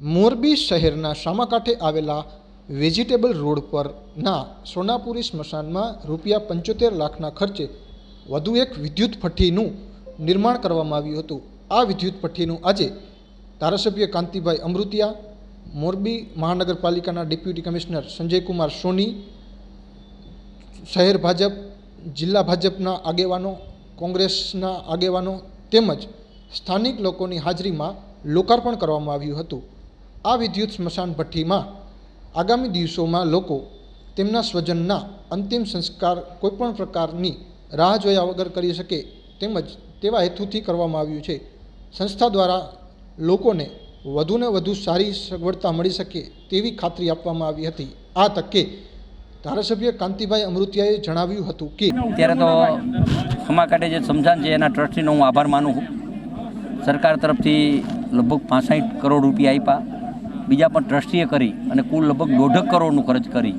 મોરબી શહેરના સામાકાંઠે આવેલા vegetable road પરના સોનાપુરી સ્મશાનમાં રૂપિયા પંચોતેર લાખના ખર્ચે વધુ એક વિદ્યુત ભઠ્ઠીનું નિર્માણ કરવામાં આવ્યું હતું. આ વિદ્યુત ભઠ્ઠીનું આજે ધારાસભ્ય કાંતિભાઈ અમૃતિયા, મોરબી મહાનગરપાલિકાના ડેપ્યુટી કમિશનર સંજયકુમાર સોની, શહેર ભાજપ, જિલ્લા ભાજપના આગેવાનો, કોંગ્રેસના આગેવાનો તેમજ સ્થાનિક લોકોની હાજરીમાં લોકાર્પણ કરવામાં આવ્યું હતું. આ વિદ્યુત સ્મશાન ભઠ્ઠીમાં આગામી દિવસોમાં લોકો તેમના સ્વજનના અંતિમ સંસ્કાર કોઈપણ પ્રકારની રાહ જોયા વગર કરી શકે તેમજ તેવા હેતુથી કરવામાં આવ્યું છે. સંસ્થા દ્વારા લોકોને વધુને વધુ સારી સગવડતા મળી શકે તેવી ખાતરી આપવામાં આવી હતી. આ તકે ધારાસભ્ય કાંતિભાઈ અમૃતિયાએ જણાવ્યું હતું કે અત્યારે તો ખમાકાંઠે જે સમજાન છે, એના ટ્રસ્ટીનો હું આભાર માનું સરકાર તરફથી લગભગ પાસઠ કરોડ રૂપિયા આપ્યા. બીજા પણ ટ્રસ્ટીએ કરી અને કુલ લગભગ દોઢક કરોડનું ખર્ચ કરી.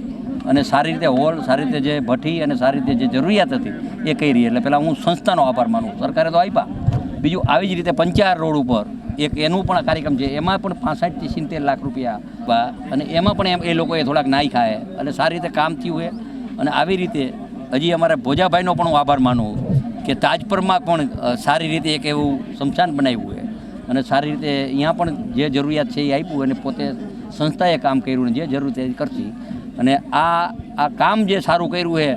અને સારી રીતે હોલ, સારી રીતે જે ભઠ્ઠી અને સારી રીતે જે જરૂરિયાત હતી એ કરી એટલે પહેલાં હું સંસ્થાનો આભાર માનું. સરકારે તો આપ્યા. બીજું આવી જ રીતે પંચાર રોડ ઉપર એક એનું પણ કાર્યક્રમ છે, એમાં પણ પાસઠથી સિત્તેર લાખ રૂપિયા અને એમાં પણ એમ એ લોકોએ થોડાક નાઈ ખાય. અને સારી રીતે કામ થયું હોય અને આવી રીતે હજી અમારા ભોજાભાઈનો પણ હું આભાર માનું કે તાજપરમાં પણ સારી રીતે એક એવું શમશાન બનાવ્યું છે. અને સારી રીતે અહીંયા પણ જે જરૂરિયાત છે એ આપ્યું અને પોતે સંસ્થાએ કામ કર્યું અને જે જરૂર તે કરશે અને આ આ કામ જે સારું કર્યું છે,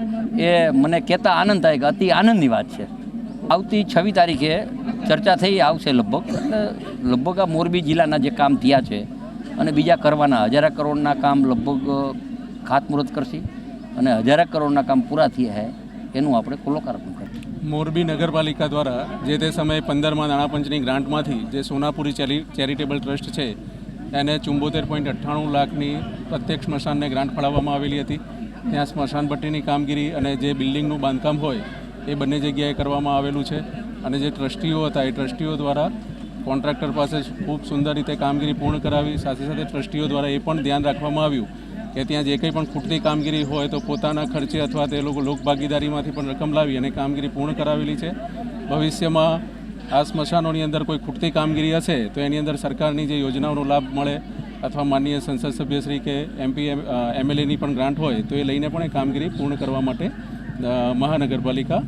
એ મને કહેતા આનંદ થાય કે અતિ આનંદની વાત છે. આવતી છવ્વીસ તારીખે ચર્ચા થઈ, આવશે લગભગ. એટલે લગભગ આ મોરબી જિલ્લાના જે કામ થયા છે અને બીજા કરવાના હજારા કરોડના કામ લગભગ ખાતમુહૂર્ત કરશે. અને હજારા કરોડના કામ પૂરા થયા છે, એનું આપણે લોકાર્પણ કરશું મોરબી નગરપાલિકા દ્વારા જે તે સમયે પંદરમાં નાણાપંચની ગ્રાન્ટમાંથી જે સોનાપુરી ચેરી, ચેરિટેબલ ટ્રસ્ટ છે, એને ચુંબોતેર પોઈન્ટ અઠ્ઠાણું લાખની પ્રત્યેક સ્મશાનને ગ્રાન્ટ ફાળવવામાં આવેલી હતી. ત્યાં સ્મશાન ભટ્ટીની કામગીરી અને જે બિલ્ડિંગનું બાંધકામ હોય, એ બંને જગ્યાએ કરવામાં આવેલું છે. અને જે ટ્રસ્ટીઓ હતા, એ ટ્રસ્ટીઓ દ્વારા કોન્ટ્રાક્ટર પાસે ખૂબ સુંદર રીતે કામગીરી પૂર્ણ કરાવી, સાથે સાથે ટ્રસ્ટીઓ દ્વારા એ પણ ધ્યાન રાખવામાં આવ્યું. કે ત્યાં જે કંઈ પણ ખૂટતી કામગીરી હોય તો પોતાના ખર્ચે અથવા તે લોકો લોકભાગીદારીમાંથી પણ રકમ લાવી અને કામગીરી પૂર્ણ કરાવેલી છે. ભવિષ્યમાં આ સ્મશાનોની અંદર કોઈ ખૂટતી કામગીરી હશે તો એની અંદર સરકારની જે યોજનાઓનો લાભ મળે અથવા માનનીય સંસદ સભ્યશ્રી કે એમપી એમએલએની પણ ગ્રાન્ટ હોય તો એ લઈને પણ એ કામગીરી પૂર્ણ કરવા માટે મહાનગરપાલિકા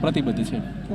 પ્રતિબદ્ધ છે.